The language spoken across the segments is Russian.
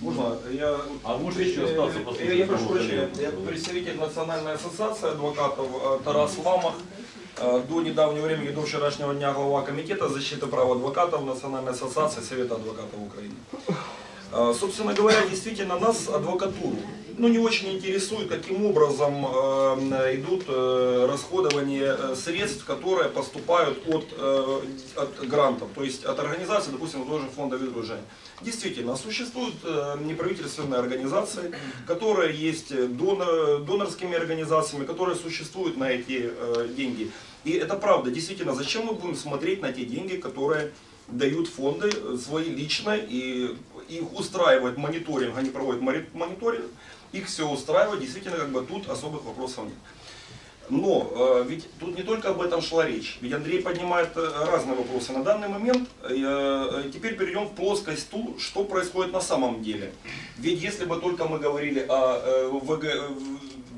Можно? Я, А можете еще остаться я, послушать? я прошу прощения, я представитель Национальной ассоциации адвокатов э, Тарас Ламах. Э, До недавнего времени, до вчерашнего дня глава комитета защиты прав адвокатов Национальной ассоциации Совета адвокатов Украины. Э, Собственно говоря, действительно нас, адвокатуру, ну не очень интересует, каким образом э, идут э, расходование э, средств, которые поступают от, э, от грантов, то есть от организаций, допустим, тоже фонда Видружения. Действительно, существуют э, неправительственные организации, которые есть э, донор- донорскими организациями, которые существуют на эти э, деньги. И это правда, действительно, зачем мы будем смотреть на те деньги, которые дают фонды э, свои лично, и их устраивает мониторинг, они проводят мониторинг, их все устраивает, действительно, как бы тут особых вопросов нет. Но э, ведь тут не только об этом шла речь. Ведь Андрей поднимает э, разные вопросы. На данный момент э, э, теперь перейдем в плоскость ту, что происходит на самом деле. Ведь если бы только мы говорили о э, ВГ, э,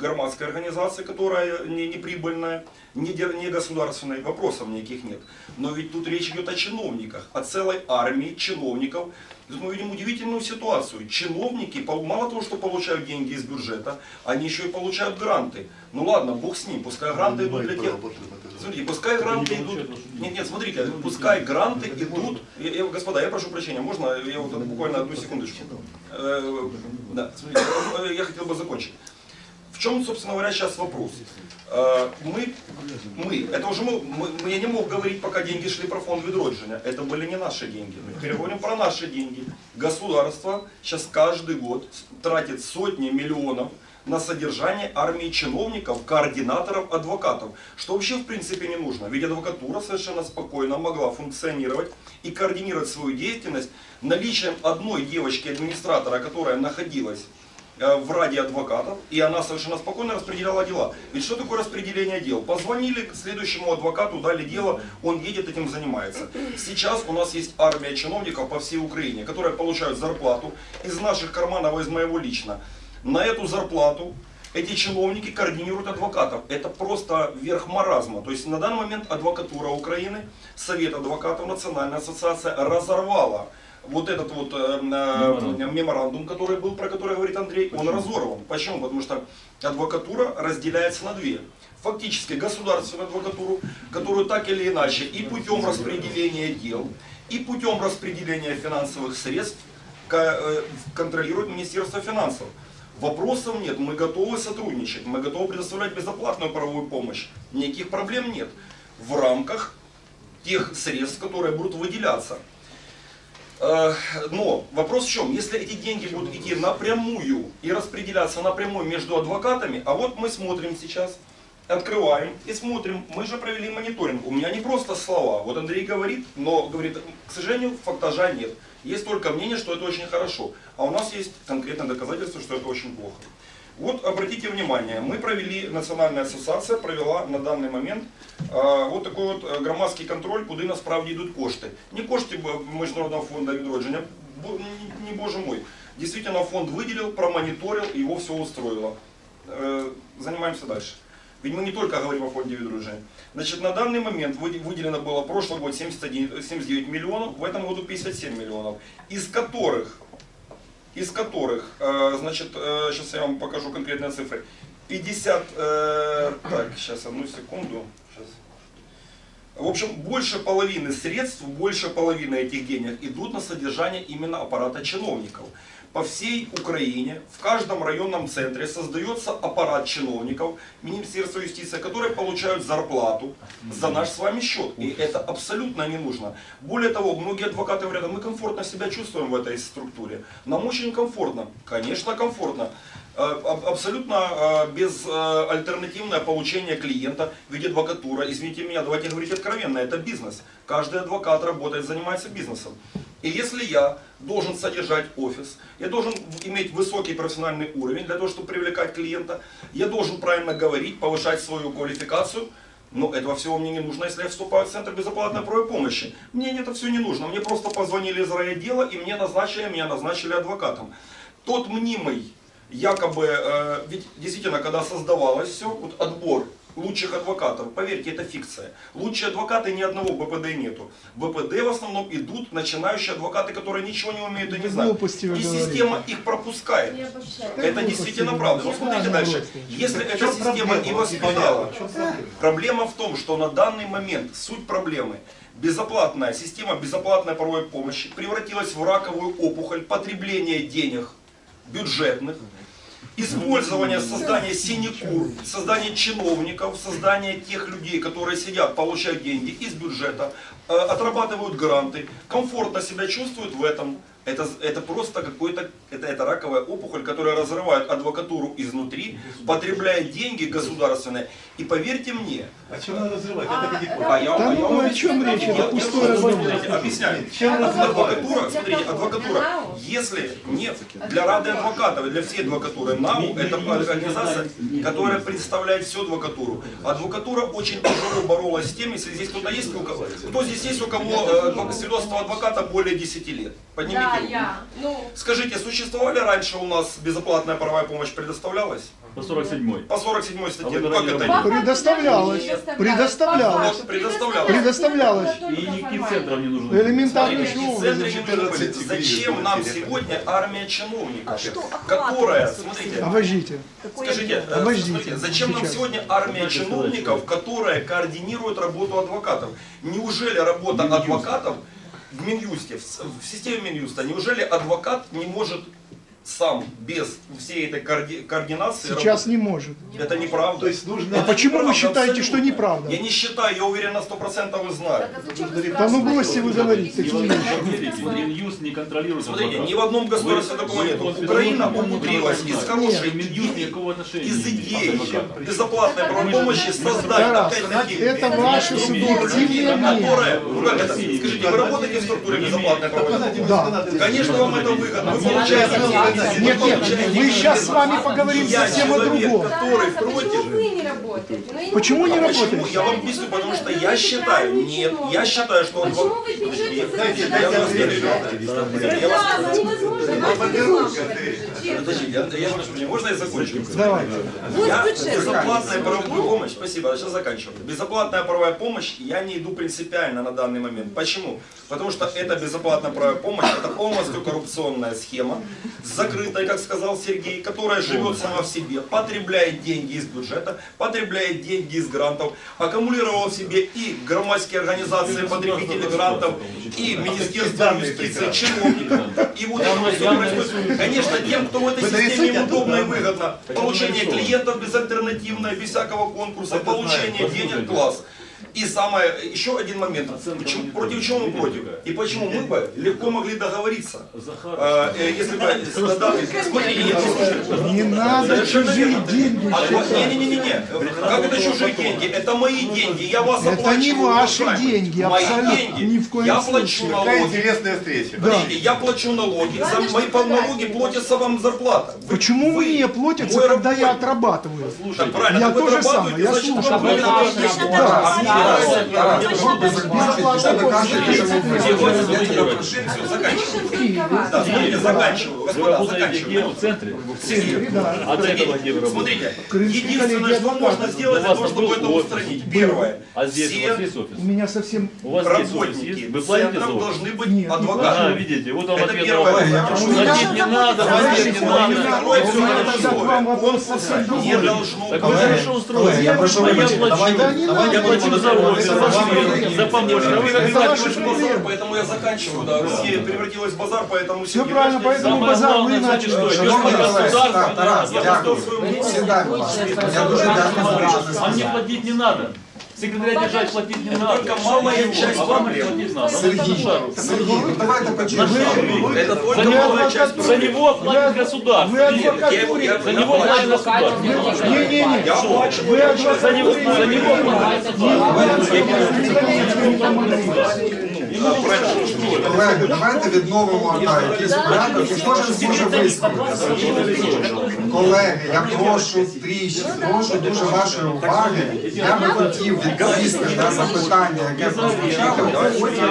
громадской организации, которая не, не прибыльная, не, не государственной, вопросов никаких нет. Но ведь тут речь идет о чиновниках, о целой армии чиновников. Тут мы видим удивительную ситуацию. Чиновники, мало того, что получают деньги из бюджета, они еще и получают гранты. Ну ладно, бог с ним, пускай гранты идут для тех... Смотрите, пускай гранты не идут... Нет, нет, смотрите, пускай гранты идут... Я- я- господа, я прошу прощения, можно я вот буквально одну секундочку? Э, Да, смотрите, я хотел бы закончить. Чем, собственно говоря, сейчас вопрос? Э, Мы, мы, это уже мы, мы- я не мог говорить, пока деньги шли про фонд Видроджиня. Это были не наши деньги. Мы теперь про наши деньги. Государство сейчас каждый год тратит сотни миллионов на содержание армии чиновников, координаторов, адвокатов. Что вообще в принципе не нужно. Ведь адвокатура совершенно спокойно могла функционировать и координировать свою деятельность наличием одной девочки-администратора, которая находилась в Раде адвокатов, и она совершенно спокойно распределяла дела. Ведь что такое распределение дел? Позвонили к следующему адвокату, дали дело, он едет этим занимается. Сейчас у нас есть армия чиновников по всей Украине, которые получают зарплату из наших карманов, из моего лично. На эту зарплату эти чиновники координируют адвокатов. Это просто верх маразма. То есть на данный момент адвокатура Украины, Совет адвокатов, Национальная ассоциация разорвала вот этот вот э, э, Меморандум. меморандум, который был, про который говорит Андрей, он разорван. Почему? Потому что адвокатура разделяется на две. Фактически государственную адвокатуру, которую так или иначе и путем распределения дел, и путем распределения финансовых средств э, контролирует Министерство финансов. Вопросов нет, мы готовы сотрудничать, мы готовы предоставлять безоплатную правовую помощь. Никаких проблем нет. В рамках тех средств, которые будут выделяться. Э, Но вопрос в чем? Если эти деньги будут идти напрямую и распределяться напрямую между адвокатами, а вот мы смотрим сейчас, открываем и смотрим, мы же провели мониторинг. У меня не просто слова. Вот Андрей говорит, но говорит, к сожалению, фактажа нет. Есть только мнение, что это очень хорошо. А у нас есть конкретное доказательство, что это очень плохо. Вот обратите внимание, мы провели, Национальная ассоциация провела на данный момент е, вот такий от е, громадський контроль, куди насправді йдуть кошти. Не кошти б- Міжнародного фонду відродження, бо- не, не боже мой. Действительно фонд выделил, промониторил, и его все устроило. Э, Занимаемся дальше. Ведь мы не только говорим о фонде відродження. Значит, на данный момент выде- выделено было прошлый год 71 79 миллионов, в этом году 57 миллионов, из которых из которых, э, значит, сейчас я вам покажу конкретные цифры. 50, э, так, сейчас, одну секунду. Щас. В общем, больше половины средств, больше половины этих денег идут на содержание именно аппарата чиновников. По всей Украине, в каждом районном центре создается аппарат чиновников Министерства юстиции, которые получают зарплату за наш с вами счет. И это абсолютно не нужно. Более того, многие адвокаты говорят, «А мы комфортно себя чувствуем в этой структуре. Нам очень комфортно. Конечно, комфортно. Э, аб- Абсолютно э, безальтернативное получение клиента в виде адвокатура. Извините меня, давайте говорить откровенно, это бизнес. Каждый адвокат работает, занимается бизнесом. И если я должен содержать офис, я должен иметь высокий профессиональный уровень для того, чтобы привлекать клиента, я должен правильно говорить, повышать свою квалификацию, но этого всего мне не нужно, если я вступаю в Центр безоплатной правовой помощи. Мне это все не нужно. Мне просто позвонили из райотдела и мне назначили, меня назначили адвокатом. Тот мнимый, якобы, э, ведь действительно, когда создавалось все, вот отбор лучших адвокатов. Поверьте, это фикция. Лучшие адвокаты ни одного БПД нету. В БПД в основном идут начинающие адвокаты, которые ничего не умеют и не знают. И говорите. система их пропускает. Это действительно правда. Но смотрите дальше. Если эта система и воспитала, проблема в том, что на данный момент суть проблемы безоплатная система безоплатной правовой помощи превратилась в раковую опухоль потребления денег бюджетных, использование, создание синекур, создание чиновников, создание тех людей, которые сидят, получают деньги из бюджета, э, отрабатывают гранты, комфортно себя чувствуют в этом. Это, это просто какой-то, это, это раковая опухоль, которая разрывает адвокатуру изнутри, потребляет деньги государственные. И поверьте мне, А что надо разрывать? Это как а я, Да а я ну вам о чем речь? я- Это я пустой разговор. смотрите, Объясняю. Чем Адвокатура, смотрите, адвокатура, если нет, для Рады адвокатов и для всей адвокатуры, НАУ это организация, которая представляет всю адвокатуру. Адвокатура очень тяжело боролась с тем, если здесь кто-то есть, у кого, кто здесь есть, у кого э, свидетельство адвоката более 10 лет? Поднимите Да, руку. я. Ну, Скажите, существовали раньше у нас безоплатная правовая помощь предоставлялась? По 47-й. По 47 статье, А ну как это работали? нет? Предоставлялось. Предоставлялось. Вот, предоставлялось. Предоставлялось. И никаких центров не нужно. Элементарно были. Зачем нам сегодня армия чиновников, которая, смотрите, Обождите. скажите, э, Обождите, смотрите, зачем нам сегодня армия чиновников, которая координирует работу адвокатов? Неужели работа адвокатов в Минюсте, в, системе Минюста, неужели адвокат не может сам, без всей этой коорди- координации Сейчас не может. Это неправда. То есть нужно- А почему вы считаете, что абсолютно. неправда? Я не считаю, я уверен на 100% и знаю. Да ну бросьте вы в такие вещи. не контролирует Смотрите, ни в одном государстве Вы- такого нет. Украина умудрилась из хорошей Минюст идеи, никакого отношения из идеи безоплатной правовой помощи создать опять-таки это ваше субъективное мнение. скажите, вы работаете в структуре безоплатной правовой помощи? Да. Конечно, вам это выгодно. Вы получаете. Нет, нет, мы сейчас с вами поговорим совсем о другом. который против. почему вы не работаете? Ну, Почему не. Почему? работаете? Я вам объясню, потому что я считаю, нет, я считаю, что Почему адвокат... вы пишете за Дайте, я вас перебью. Я вас Да, ну невозможно я, прошу прощения, можно я закончу? Давай. Я безоплатная правовая помощь, спасибо, сейчас заканчиваю. Безоплатная правовая помощь, я не иду принципиально на данный момент. Почему? Потому что эта безоплатная правовая помощь, это полностью коррупционная схема, закрытая, как сказал Сергей, которая живет сама в себе, потребляет деньги из бюджета, потребляет деньги из грантов, аккумулировала в себе и громадские организации потребителей грантов, и Министерство юстиции, чиновников. И вот это происходит. Конечно, тем, кто в этой системе им удобно и выгодно, получение клиентов безальтернативное, без всякого конкурса, получение денег, класс. И самое, еще один момент. Почему- против чего мы против? И почему мы бы легко могли договориться? Захар, А, э, если бы смотрите, нет, слушайте. Не надо чужие деньги А вот, считать. Не-не-не-не, как это чужие деньги? Это мои деньги, я вас Это оплачиваю. не ваши деньги, Мои абсолютно, деньги. ни в коем Я плачу Какая налоги. интересная встреча. Подождите, я плачу налоги, за мои налоги платится вам зарплата. Почему вы мне платятся, когда я отрабатываю? Правильно, Я так вы то же отрабатываете, самое, я слушаю. Да. А заканчиваю. Да, Господа, заканчиваю. В центре? Да. А до этого работаете? Смотрите, единственное, что можно сделать У для того, чтобы это устранить. Первое. А здесь у вас есть офис? У меня совсем... У вас здесь офис работники есть? Вы платите за офис? должны быть Нет, не адвокаты. Ага, видите, вот вам Это ответ на вопрос. Платить не надо, платить не надо. Конкурса совсем не другой. должно Так вы хорошо устроены. я прошу а я вибачення, плачу. Да не надо. Я плачу за офис, за. А вы. Базар, поэтому я заканчиваю, да. Россия превратилась в базар, поэтому Все правильно, поэтому Самое базар вы главное, знаете, начали. я будь ласка. Я дякую. А мне платить не надо. Секретаря держать платить не надо. только малая часть А вам проблем. платить надо. Сергій, Сергій, ну давайте почнемо. Это За только него, малая часть за проблем. него платит государство. Вы адвокат Я его- я- Курин. За него платит государство. Не-не-не. Я плачу. Вы за него платит государство. Вы адвокат Курин. а, правильно, что Колеги, давайте відновимо та, якийсь порядок і кожен зможе висловитися. Колеги, я прошу трішки, прошу дуже вашої уваги. Я би хотів відповісти на запитання, яке прозвучало, а потім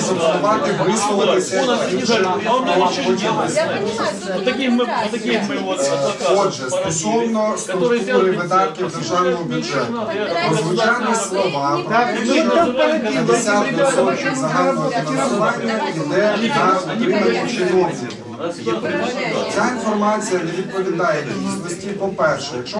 запропонувати висловитися і вже потім Я висловитися. понимаю, тут Вот таких мы, вот таких мы вот адвокатов Отже, стосовно структури видатків державного бюджету, прозвучали слова про Так, те, ну що там породилось, 50% ребята, загального фінансування йде на утримання чиновників. выражение. Ця інформація не відповідає дійсності. По-перше, якщо